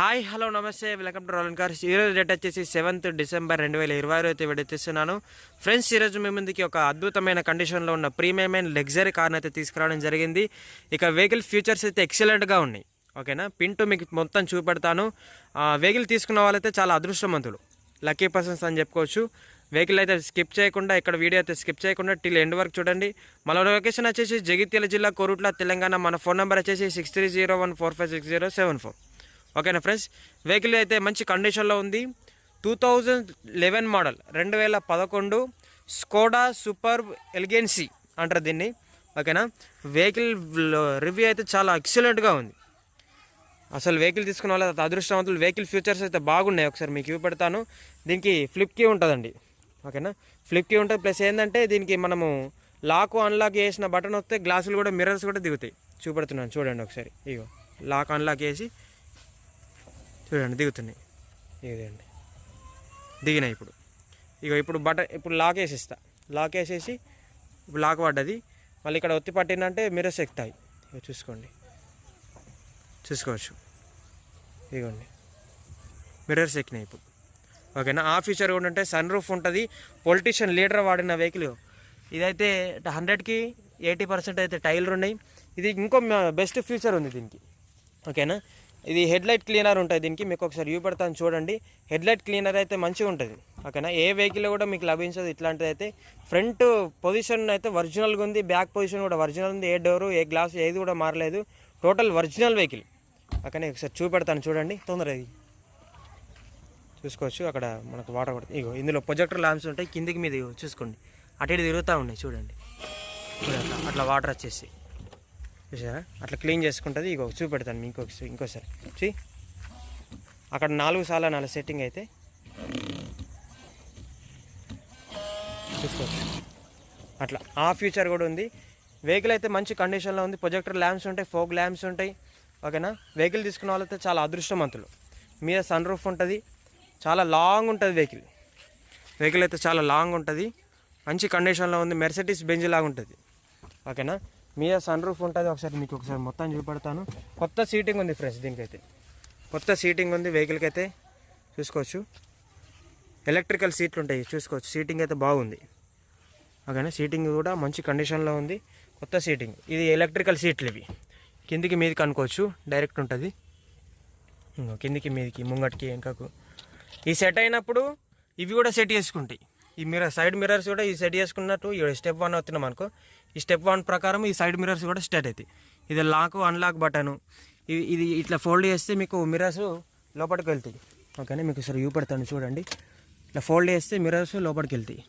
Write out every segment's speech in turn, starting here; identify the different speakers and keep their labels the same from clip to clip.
Speaker 1: Hi hello నమస్తే. Welcome to Rolan cars. ఈరోజు date వచ్చేసి సెవెంత్ డిసెంబర్ రెండు వేల ఇరవై అయితే విడతీస్తున్నాను ఫ్రెండ్స్ ఈరోజు మీ ముందుకి ఒక అద్భుతమైన కండిషన్లో ఉన్న ప్రీమియం అండ్ లగ్జరీ కార్ని అయితే తీసుకురావడం జరిగింది. ఇక వెహికల్ ఫ్యూచర్స్ అయితే ఎక్సలెంట్గా ఉన్నాయి. ఓకేనా? పింటూ మీకు మొత్తం చూపెడతాను. వెహికల్ తీసుకున్న వాళ్ళైతే చాలా అదృష్టవంతులు. లక్కీ పర్సన్స్ అని చెప్పుకోవచ్చు. వెహికల్ అయితే స్కిప్ చేయకుండా ఇక్కడ వీడియో అయితే స్కిప్ చేయకుండా టిల్ ఎండ్ వరకు చూడండి. మన లొకేషన్ వచ్చేసి జగిత్యాల జిల్లా కోరుట్ల తెలంగాణ. మన ఫోన్ నెంబర్ వచ్చేసి six three zero one four five six zero seven four. ఓకేనా ఫ్రెండ్స్? వెహికల్ అయితే మంచి కండిషన్లో ఉంది. టూ థౌజండ్ లెవెన్ మోడల్ రెండు వేల పదకొండు స్కోడా సూపర్ ఎలిగెన్సీ అంటారు దీన్ని. ఓకేనా? వెహికల్ రివ్యూ అయితే చాలా ఎక్సలెంట్గా ఉంది. అసలు వెహికల్ తీసుకున్న వాళ్ళ అదృష్టవంతులు వెహికల్ ఫ్యూచర్స్ అయితే బాగున్నాయి. ఒకసారి మీకు చూపెడతాను దీనికి ఫ్లిప్ కీ ఉంటుందండి. ఓకేనా? ఫ్లిప్ కీ ఉంటుంది. ప్లస్ ఏంటంటే దీనికి మనము లాక్ అన్లాక్ చేసిన బటన్ వస్తే గ్లాసులు కూడా మిర్రర్స్ కూడా దిగుతాయి. చూపెడుతున్నాను. చూడండి ఒకసారి. ఇగో లాక్ అన్లాక్ చేసి చూడండి దిగుతున్నాయి. ఇదండి దిగినాయి ఇప్పుడు. ఇక ఇప్పుడు బటన్ ఇప్పుడు లాక్ వేసేస్తా. లాక్ వేసేసి ఇప్పుడు లాక్ పడ్డది. మళ్ళీ ఇక్కడ ఒత్తి పట్టిందంటే మిర్రర్స్ ఎక్కుతాయి. ఇక చూసుకోండి. చూసుకోవచ్చు. ఇదిగోండి. మిర్రర్స్ ఎక్కినాయి ఇప్పుడు. ఓకేనా? ఆ ఫీచర్ కూడా ఉంటే సన్ రూఫ్ ఉంటుంది. పొలిటీషియన్ లీడర్ వాడిన వెహికల్ ఇదైతే హండ్రెడ్కి ఎయిటీ పర్సెంట్ అయితే టైర్లు ఉన్నాయి. ఇది ఇంకో బెస్ట్ ఫీచర్ ఉంది దీనికి. ఓకేనా? ఇది హెడ్లైట్ క్లీనర్ ఉంటుంది దీనికి మీకు ఒకసారి వ్యూ పెడతాను చూడండి. హెడ్లైట్ క్లీనర్ అయితే మంచిగా ఉంటుంది ఓకేనా? ఏ వెహికల్ కూడా మీకు లభించదు ఇట్లాంటిది అయితే. ఫ్రంట్ పొజిషన్ అయితే ఒరిజినల్గా ఉంది బ్యాక్ పొజిషన్ కూడా ఒరిజినల్ ఉంది ఏ డోరు ఏ గ్లాస్ ఏది కూడా మారలేదు. టోటల్ ఒరిజినల్ వెహికల్ ఓకేనా? ఒకసారి చూపెడతాను చూడండి తొందరగా ఇది. చూసుకోవచ్చు అక్కడ మనకు వాటర్ పడుతుంది. ఇగో ఇందులో ప్రొజెక్టర్ ల్యాంప్స్ ఉంటాయి కిందికి మీద చూసుకోండి. అటు ఇటు తిరుగుతూ ఉన్నాయి చూడండి. అట్లా వాటర్ వచ్చేసి. చూసారా? అట్లా క్లీన్ చేసుకుంటుంది. ఇగో చూపెడతాను మీకు ఇంకొకసారి ఇంకోసారి. చీ. అక్కడ నాలుగు సార్లు నాలుగు సెట్టింగ్ అయితే చూసుకోవచ్చు. అట్లా. ఆ ఫ్యూచర్ కూడా ఉంది. వెహికల్ అయితే మంచి కండిషన్లో ఉంది. ప్రొజెక్టర్ ల్యాంప్స్ ఉంటాయి ఫోక్ ల్యాంప్స్ ఉంటాయి. ఓకేనా వెహికల్ తీసుకున్న వాళ్ళైతే చాలా అదృష్టవంతులు. మీద సన్ రూఫ్ ఉంటుంది. చాలా లాంగ్ ఉంటుంది వెహికల్ వెహికల్ అయితే చాలా లాంగ్ ఉంటుంది. మంచి కండిషన్లో ఉంది. మెర్సిటీస్ బెంజ్ లాగా ఉంటుంది. ఓకేనా మీద సన్ రూఫ్ ఉంటుంది. ఒకసారి మీకు ఒకసారి మొత్తం చూపెడతాను. కొత్త సీటింగ్ ఉంది ఫ్రెండ్స్ దీనికైతే. కొత్త సీటింగ్ ఉంది వెహికల్కి అయితే చూసుకోవచ్చు. ఎలక్ట్రికల్ సీట్లు ఉంటాయి చూసుకోవచ్చు. సీటింగ్ అయితే బాగుంది. ఓకేనా? సీటింగ్ కూడా మంచి కండిషన్లో ఉంది. కొత్త సీటింగ్ ఇది ఎలక్ట్రికల్ సీట్లు ఇవి. కిందికి మీదకి అనుకోవచ్చు డైరెక్ట్ ఉంటుంది. కిందికి మీదకి ముంగటికి వెనకకు. ఈ సెట్ అయినప్పుడు ఇవి కూడా సెట్ చేసుకుంటాయి. ఈ మిర్రర్ సైడ్ మిర్రర్స్ కూడా ఈ సెట్ చేసుకున్నట్టు ఈ స్టెప్ వన్ అవుతున్నాం అనుకో. ఈ స్టెప్ వన్ ప్రకారం ఈ సైడ్ మిర్రర్స్ కూడా స్టార్ట్ అవుతాయి ఇది లాక్ అన్లాక్ బటను. ఇది ఇది ఇట్లా ఫోల్డ్ చేస్తే మీకు మిర్రర్స్ లోపలికి వెళ్తాయి. ఓకేనా? మీకు సరే చూపెడతాను చూడండి. ఇట్లా ఫోల్డ్ చేస్తే మిర్రర్స్ లోపలికి వెళ్తాయి.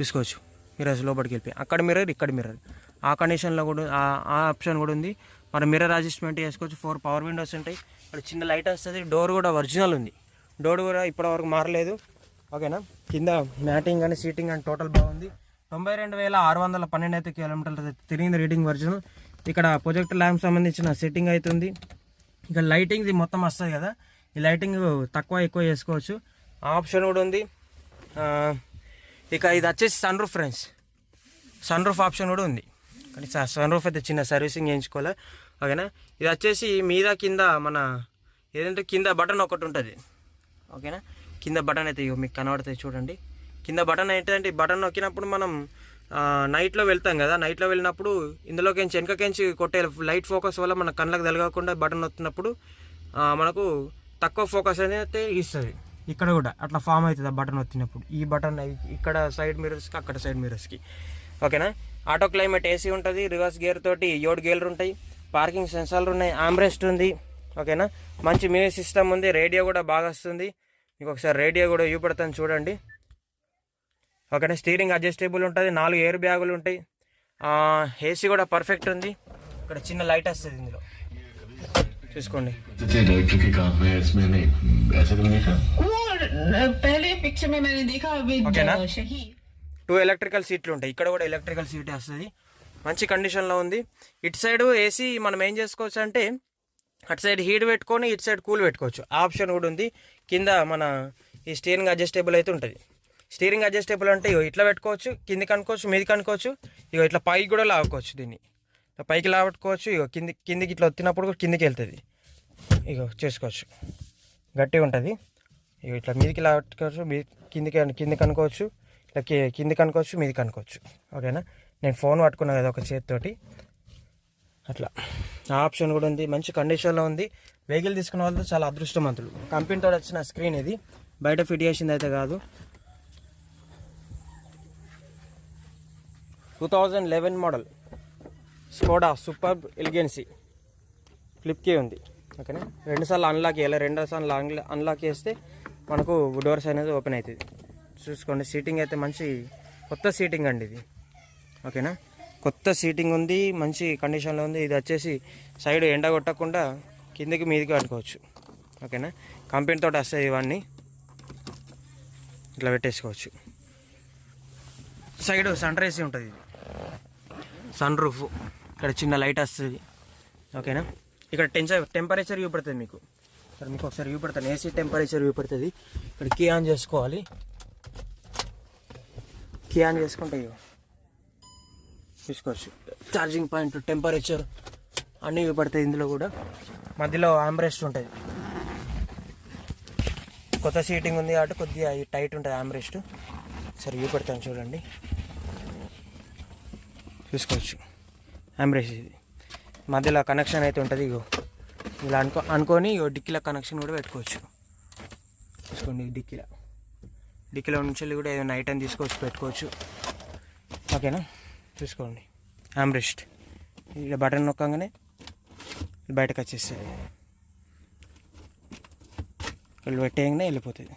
Speaker 1: చూసుకోవచ్చు. మిర్రర్స్ లోపలికి వెళ్ళిపోయి అక్కడ మిర్రర్ ఇక్కడ మిర్రర్. ఆ కండిషన్లో కూడా ఆ- ఆప్షన్ కూడా ఉంది. మనం మిర్రర్ అడ్జస్ట్మెంట్ చేసుకోవచ్చు. ఫోర్ పవర్ విండోస్ ఉంటాయి. ఇక్కడ చిన్న లైట్ వస్తుంది. డోర్ కూడా ఒరిజినల్ ఉంది. డోర్ కూడా ఇప్పటివరకు మారలేదు. ఓకేనా? కింద మ్యాటింగ్ కానీ సీటింగ్ కానీ టోటల్ బాగుంది. తొంభై రెండు వేల ఆరు వందల పన్నెండు అయితే కిలోమీటర్లు తిరిగింది రీడింగ్ ఒరిజినల్ ఇక్కడ ప్రొజెక్ట్ ల్యాంప్ సంబంధించిన సెట్టింగ్ అవుతుంది ఇక లైటింగ్ ఇది మొత్తం వస్తుంది కదా. ఈ లైటింగ్ తక్కువ ఎక్కువ చేసుకోవచ్చు ఆప్షన్ కూడా ఉంది. ఇక ఇది వచ్చేసి sunroof friends sunroof option కూడా ఉంది. కానీ సన్ రూఫ్ అయితే చిన్న సర్వీసింగ్ చేయించుకోవాలి? ఓకేనా? ఇది వచ్చేసి మీద కింద మన ఏదంటే కింద బటన్ ఒకటి ఉంటుంది. ఓకేనా? కింద బటన్ అయితే ఇగో మీకు కనబడుతుంది చూడండి. కింద బటన్ ఏంటంటే బటన్ నొక్కినప్పుడు మనం నైట్లో వెళ్తాం కదా నైట్లో వెళ్ళినప్పుడు ఇందులోకించి వెనకకించి కొట్టే లైట్ ఫోకస్ వల్ల మన కళ్ళకు తెలగకుండా బటన్ నొక్కినప్పుడు మనకు తక్కువ ఫోకస్ అనేది ఇస్తుంది. ఇక్కడ కూడా అట్లా ఫామ్ అవుతుంది ఆ బటన్ వచ్చినప్పుడు ఈ బటన్ ఇక్కడ సైడ్ మిరర్స్కి అక్కడ సైడ్ మిరర్స్కి ఓకేనా? ఆటో క్లైమేట్ ఏసీ ఉంటుంది రివర్స్ గేర్ తోటి ఏడు గేర్లు ఉంటాయి. పార్కింగ్ సెన్సార్లు ఉన్నాయి ఆమ్రెస్ట్ ఉంది. ఓకేనా? మంచి మ్యూజిక్ సిస్టమ్ ఉంది రేడియో కూడా బాగా వస్తుంది. మీకు ఒకసారి రేడియో కూడా చూపెడతాను చూడండి. ఓకేనా స్టీరింగ్ అడ్జస్టేబుల్ ఉంటుంది నాలుగు ఎయిర్ బ్యాగులు ఉంటాయి. ఏసీ కూడా పర్ఫెక్ట్ ఉంది. ఇక్కడ చిన్న లైట్ వస్తుంది ఇందులో. చూసుకోండి. టూ ఎలక్ట్రికల్ సీట్లు ఉంటాయి. ఇక్కడ కూడా ఎలక్ట్రికల్ సీట్ వస్తుంది. మంచి కండిషన్లో ఉంది. ఇటు సైడ్ ఏసీ మనం ఏం చేసుకోవచ్చు అంటే అటు సైడ్ హీట్ పెట్టుకొని ఇటు సైడ్ కూల్ పెట్టుకోవచ్చు. ఆప్షన్ కూడా ఉంది. కింద మన ఈ స్టీరింగ్ అడ్జస్టేబుల్ అయితే ఉంటుంది. స్టీరింగ్ అడ్జస్టేబుల్ అంటే ఇగో ఇట్లా పెట్టుకోవచ్చు కిందికి అనుకోవచ్చు మీదికి అనుకోవచ్చు ఇగో ఇట్లా పైకి కూడా లావుకోవచ్చు దీన్ని. ఇట్లా పైకి లావట్టుకోవచ్చు ఇగో కింది కిందికి ఇట్లా వచ్చినప్పుడు కూడా కిందికి వెళ్తుంది. ఇగో చేసుకోవచ్చు. గట్టిగా ఉంటుంది. ఇగో ఇట్లా మీదికి లాగట్టుకోవచ్చు మీ కిందికి కిందికి అనుకోవచ్చు ఇట్లా కి- కిందికి అనుకోవచ్చు మీదికి అనుకోవచ్చు ఓకేనా? నేను ఫోన్ పట్టుకున్నా కదా ఒక చేతితోటి. అట్లా. ఆ ఆప్షన్ కూడా ఉంది. మంచి కండిషన్లో ఉంది. వెహికల్ తీసుకున్న వాళ్ళతో చాలా అదృష్టవంతులు. కంపెనీతో వచ్చిన స్క్రీన్ ఇది. బయట ఫిట్ చేసింది అయితే కాదు. Two thousand eleven model. Skoda superb elegance ఫ్లిప్కే ఉంది. ఓకేనా రెండుసార్లు అన్లాక్ చేయాలి. రెండోసార్లు అన్లాక్ చేస్తే మనకు డోర్స్ అనేది ఓపెన్ అవుతుంది. చూసుకోండి సీటింగ్ అయితే మంచి కొత్త సీటింగ్ అండి ఇది. ఓకేనా కొత్త సీటింగ్ ఉంది మంచి కండిషన్లో ఉంది. ఇది వచ్చేసి సైడ్ ఎండ కొట్టకుండా కిందికి మీదికి అనుకోవచ్చు ఓకేనా కంపెనీతో వస్తాయి ఇవన్నీ. ఇట్లా పెట్టేసుకోవచ్చు. సైడ్ సన్ రైస్ ఉంటుంది ఇది. సన్ రూఫ్ ఇక్కడ చిన్న లైట్ వస్తుంది. ఓకేనా ఇక్కడ టెన్షన్ టెంపరేచర్ చూపెడుతుంది మీకు. ఇక్కడ మీకు ఒకసారి చూపెడతాను. ఏసీ టెంపరేచర్ చూపెడుతుంది. ఇక్కడ కీ ఆన్ చేసుకోవాలి. కీ ఆన్ చేసుకుంటే తీసుకోవచ్చు ఛార్జింగ్ పాయింట్ టెంపరేచర్ అన్నీ చూపెడతాయి ఇందులో కూడా. మధ్యలో ఆమ్రెస్ట్ ఉంటుంది. కొత్త సీటింగ్ ఉంది కాబట్టి కొద్దిగా టైట్ ఉంటుంది ఆమ్రెస్ట్ సరే చూపెడతాను చూడండి. చూసుకోవచ్చు. ఆమ్రెస్ట్ ఇది. మధ్యలో కనెక్షన్ అయితే ఉంటుంది ఇగో. ఇలా అనుకో అనుకొని ఇగో డిక్కీలో కనెక్షన్ కూడా పెట్టుకోవచ్చు. చూసుకోండి డిక్కీలో. డిక్కీలో నుంచి వెళ్ళి కూడా ఏదైనా ఐటమ్ తీసుకొచ్చి పెట్టుకోవచ్చు. ఓకేనా? చూసుకోండి. ఆమ్రెస్ట్ ఇక్కడ బటన్ నొక్కగానే బయటకు వచ్చేస్తుంది. వీళ్ళు పెట్టేయంగానే వెళ్ళిపోతుంది.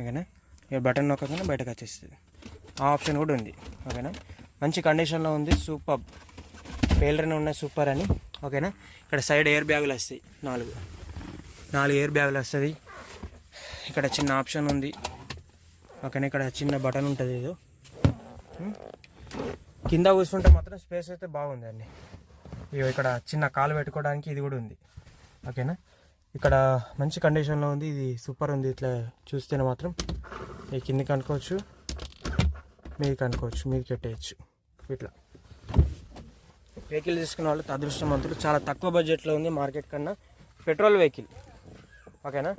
Speaker 1: ఓకేనా? ఇక బటన్ నొక్కగానే బయటకు వచ్చేస్తుంది. ఆ ఆప్షన్ కూడా ఉంది. ఓకేనా? మంచి కండిషన్లో ఉంది. సూపర్. పేలరని ఉన్నాయి. సూపర్ అని. ఓకేనా? ఇక్కడ సైడ్ ఎయిర్ బ్యాగులు వస్తాయి. నాలుగు. నాలుగు ఎయిర్ బ్యాగులు వస్తుంది ఇక్కడ చిన్న ఆప్షన్ ఉంది. ఓకేనా? ఇక్కడ చిన్న బటన్ ఉంటుంది ఏదో. కింద కూర్చుంటే మాత్రం స్పేస్ అయితే బాగుంది అండి. ఇగో ఇక్కడ చిన్న కాలు పెట్టుకోవడానికి ఇది కూడా ఉంది. ఓకేనా? ఇక్కడ మంచి కండిషన్లో ఉంది. ఇది సూపర్ ఉంది. ఇట్లా చూస్తేనే మాత్రం. ఈ కిందికి అనుకోవచ్చు. మీరు కనుకోవచ్చు మీరు కట్టేయచ్చు. ఇట్లా. వెహికల్ తీసుకున్న వాళ్ళు అదృష్టవంతులు చాలా తక్కువ బడ్జెట్లో ఉంది మార్కెట్ కన్నా పెట్రోల్ వెహికల్ ఓకేనా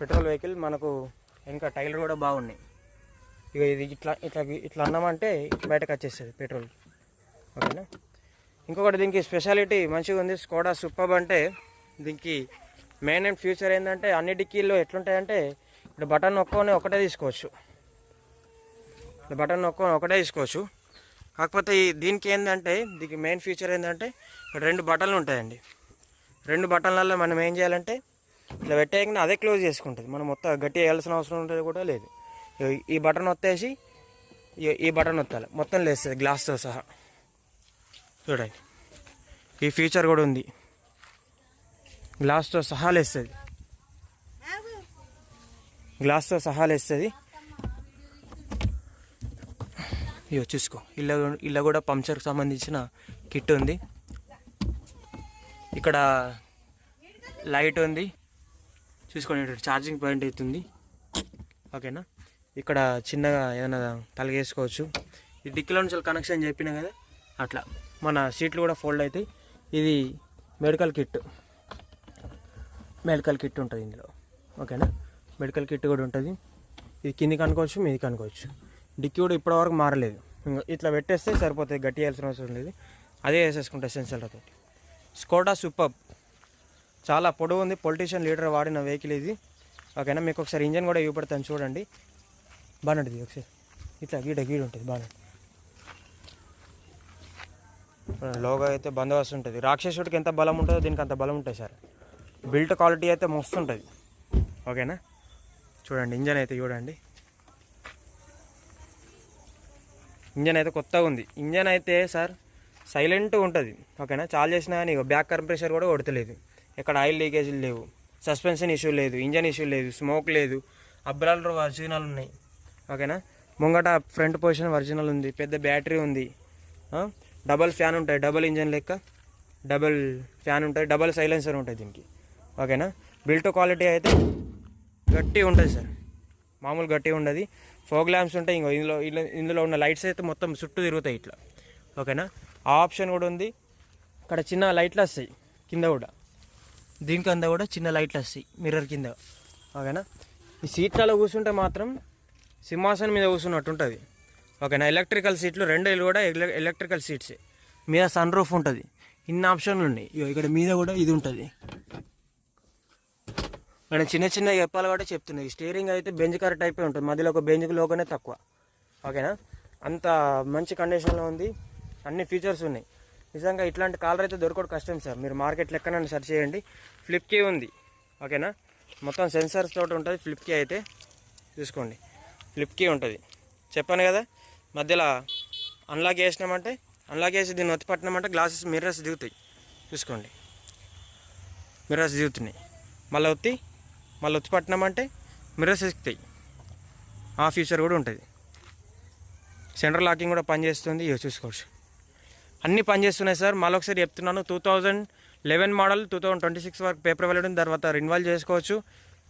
Speaker 1: పెట్రోల్ వెహికల్ మనకు ఇంకా టైర్లు కూడా బాగున్నాయి. ఇక ఇది ఇట్లా ఇట్లా ఇట్లా అన్నామంటే బయటకు వచ్చేస్తుంది పెట్రోల్ ఓకేనా ఇంకొకటి దీనికి స్పెషాలిటీ మంచిగా ఉంది. స్కోడా సూపర్ అంటే దీనికి మెయిన్ అండ్ ఫ్యూచర్ ఏంటంటే అన్ని డిక్కీల్లో ఎట్లుంటాయంటే ఇప్పుడు బటన్ ఒక్కోనే ఒకటే తీసుకోవచ్చు. బటన్ నొక్కొని ఒకటే తీసుకోవచ్చు. కాకపోతే ఈ దీనికి ఏంటంటే దీనికి మెయిన్ ఫీచర్ ఏంటంటే ఇక్కడ రెండు బటన్లు ఉంటాయండి. రెండు బటన్లలో మనం ఏం చేయాలంటే ఇట్లా పెట్టేయకుండా అదే క్లోజ్ చేసుకుంటుంది. మనం మొత్తం గట్టి వేయాల్సిన అవసరం ఉంటుంది కూడా లేదు. ఈ- బటన్ వచ్చేసి ఈ- బటన్ వత్తాలి మొత్తం లేస్తుంది గ్లాస్తో సహా. చూడండి. ఈ ఫీచర్ కూడా ఉంది. గ్లాస్తో సహా లేస్తుంది. గ్లాస్తో సహా లేస్తుంది. ఇవి చూసుకో. ఇలా ఇలా కూడా పంచర్కి సంబంధించిన కిట్ ఉంది. ఇక్కడ లైట్ ఉంది. చూసుకోండి ఇక్కడ ఛార్జింగ్ పాయింట్ అవుతుంది. ఓకేనా? ఇక్కడ చిన్నగా ఏదైనా తలగేసుకోవచ్చు. ఈ డిక్కిలో నుంచి కనెక్షన్ చెప్పిన కదా? అట్లా. మన సీట్లు కూడా ఫోల్డ్ అవుతాయి. ఇది మెడికల్ కిట్. మెడికల్ కిట్ ఉంటుంది ఇందులో. ఓకేనా? మెడికల్ కిట్ కూడా ఉంటుంది. ఇది కిందికి అనుకోవచ్చు మీదికి అనుకోవచ్చు డిక్కీ కూడా ఇప్పటివరకు మారలేదు. ఇట్లా పెట్టేస్తే సరిపోతుంది గట్టి వేయాల్సిన అవసరం లేదు. అదే వేసేసుకుంటా సెన్సర్లతో స్కోడా సూపర్. చాలా పొడవు ఉంది. పొలిటీషియన్ లీడర్ వాడిన వెహికల్ ఇది. ఓకేనా? మీకు ఒకసారి ఇంజన్ కూడా ఇవ్వబడతాను చూడండి. బాగుంటుంది ఒకసారి. ఇట్లా గీడ గీడ ఉంటుంది బాగుంటుంది. లోగా అయితే బందోబస్తు ఉంటుంది. రాక్షసుడికి ఎంత బలం ఉంటుందో దీనికి అంత బలం ఉంటుంది సార్. బిల్ట్ క్వాలిటీ అయితే మస్తు ఉంటుంది. ఓకేనా? చూడండి ఇంజన్ అయితే చూడండి. ఇంజన్ అయితే కొత్తగా ఉంది. ఇంజన్ అయితే సార్ సైలెంట్ ఉంటుంది. ఓకేనా? చాలు చేసినా కానీ బ్యాక్ కంప్రెషర్ కూడా కొడతలేదు. ఎక్కడ ఆయిల్ లీకేజీలు లేవు. సస్పెన్షన్ ఇష్యూ లేదు ఇంజన్ ఇష్యూ లేదు స్మోక్ లేదు. అబ్రాలు ఒరిజినల్ ఉన్నాయి. ఓకేనా? ముంగట ఫ్రంట్ పొజిషన్ ఒరిజినల్ ఉంది. పెద్ద బ్యాటరీ ఉంది. డబల్ ఫ్యాన్ ఉంటాయి. డబల్ ఇంజన్ లెక్క డబల్ ఫ్యాన్ ఉంటుంది డబల్ సైలెన్సర్ ఉంటుంది దీనికి. ఓకేనా? బిల్ట్ క్వాలిటీ అయితే గట్టి ఉంటుంది సార్. మామూలు గట్టి ఉండదు. ఫోగ్ ల్యాంప్స్ ఉంటాయి ఇంకో ఇందులో ఇందులో ఇందులో ఉన్న లైట్స్ అయితే మొత్తం చుట్టూ తిరుగుతాయి ఇట్లా. ఓకేనా? ఆ ఆప్షన్ కూడా ఉంది. ఇక్కడ చిన్న లైట్లు వస్తాయి కింద కూడా. దీని కింద కూడా చిన్న లైట్లు వస్తాయి మిర్రర్ కింద. ఓకేనా? ఈ సీట్లలో కూర్చుంటే మాత్రం సింహాసనం మీద కూర్చున్నట్టు ఉంటుంది. ఓకేనా? ఎలక్ట్రికల్ సీట్లు రెండు కూడా ఎలక్ట్రికల్ సీట్సే. మీద సన్ రూఫ్ ఉంటుంది. ఇన్ని ఆప్షన్లు ఉన్నాయి. ఇగో ఇక్కడ మీద కూడా ఇది ఉంటుంది. మనం చిన్న చిన్న చెప్పాలి కూడా చెప్తున్నాయి స్టీరింగ్ అయితే బెంజ్ కార్ టైపే ఉంటుంది. మధ్యలో ఒక బెంజ్ లోకనే తక్కువ. ఓకేనా అంత మంచి కండిషన్లో ఉంది. అన్ని ఫీచర్స్ ఉన్నాయి. నిజంగా ఇట్లాంటి కాలర్ అయితే దొరకడం కష్టం సార్. మీరు మార్కెట్లో ఎక్కడైనా సెర్చ్ చేయండి. ఫ్లిప్కీ ఉంది. ఓకేనా మొత్తం సెన్సార్స్ తోటి ఉంటుంది ఫ్లిప్కీ అయితే. చూసుకోండి. ఫ్లిప్కీ ఉంటుంది. చెప్పాను కదా? మధ్యలో అన్లాక్ చేసినామంటే అన్లాక్ చేసి దీన్ని ఒత్తి పట్టినామంటే గ్లాసెస్ మిర్రర్స్ దిగుతాయి. చూసుకోండి. మిర్రర్స్ దిగుతున్నాయి. మళ్ళీ ఒత్తి మళ్ళీ ఒత్తి పట్టినామంటే మిర్రర్స్ ఎక్కుతాయి ఆ ఫ్యూచర్ కూడా ఉంటుంది. సెంట్రల్ లాకింగ్ కూడా పనిచేస్తుంది ఇవి చూసుకోవచ్చు. అన్నీ పనిచేస్తున్నాయి సార్. మళ్ళీ ఒకసారి చెప్తున్నాను two thousand eleven model two thousand twenty six వరకు పేపర్ వెళ్ళడం తర్వాత రిన్వాల్వ్ చేసుకోవచ్చు.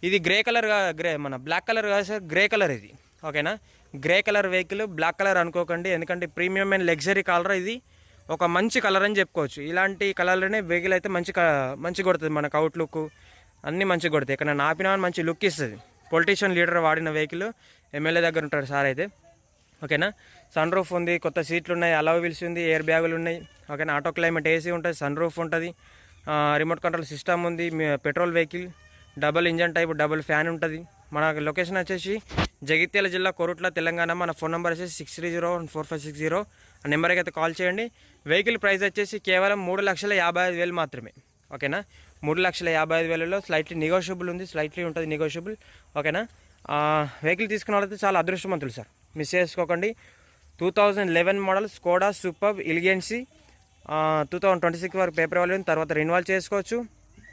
Speaker 1: ఇది గ్రే కలర్ గ్రే మన బ్లాక్ కలర్ కాదు సార్ గ్రే కలర్ ఇది. ఓకేనా grey colour vehicle black colour అనుకోకండి. ఎందుకంటే ప్రీమియం అండ్ లగ్జరీ కలర్ ఇది. ఒక మంచి కలర్ అని చెప్పుకోవచ్చు. ఇలాంటి కలర్లోనే వెహికల్ అయితే మంచి మంచి కొడుతుంది మనకు అవుట్లుక్ అన్నీ మంచిగా కొడతాయి. ఇక్కడ అని మంచి లుక్ ఇస్తుంది. పొలిటీషియన్ లీడర్ వాడిన వెహికల్ ఎమ్మెల్యే దగ్గర ఉంటాడు సార్ అయితే. ఓకేనా? సన్ రూఫ్ ఉంది కొత్త సీట్లు ఉన్నాయి అలవ్ వీల్స్ ఉంది ఎయిర్ బ్యాగులు ఉన్నాయి. ఓకేనా? ఆటో క్లైమేట్ ఏసీ ఉంటుంది సన్ రూఫ్ ఉంటుంది. రిమోట్ కంట్రోల్ సిస్టమ్ ఉంది మీ- petrol vehicle double engine type double fan ఉంటుంది. మన లొకేషన్ వచ్చేసి జగిత్యాల జిల్లా కొరుట్ల తెలంగాణ. మన ఫోన్ నెంబర్ వచ్చేసి six three zero four five six zero ఆ నెంబర్కి అయితే కాల్ చేయండి. వెహికల్ ప్రైస్ వచ్చేసి కేవలం మూడు లక్షల యాభై ఐదు వేలు మాత్రమే. ఓకేనా? మూడు లక్షల యాభై ఐదు వేలలో స్లైట్లీ నెగోషియబుల్ ఉంది స్లైట్లీ ఉంటుంది నెగోషియబుల్ ఓకేనా? వెహికల్ తీసుకున్న వాళ్ళైతే చాలా అదృష్టవంతులు సార్. మిస్ చేసుకోకండి. Two thousand eleven model Skoda superb elegance two thousand twenty six వరకు పేపర్ వాళ్ళు తర్వాత రెన్యువల్ చేసుకోవచ్చు.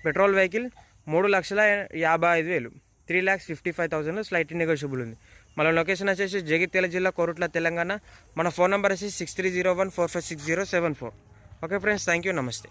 Speaker 1: పెట్రోల్ వెహికల్ మూడు లక్షల యాభై ఐదు వేలు. Three lakhs fifty five thousand slightly negotiable ఉంది. మన లొకేషన్ వచ్చేసి జగిత్యాల జిల్లా కోరుట్ల తెలంగాణ. మన ఫోన్ నెంబర్ వచ్చి six three zero one four five six zero seven four okay friends thank you నమస్తే.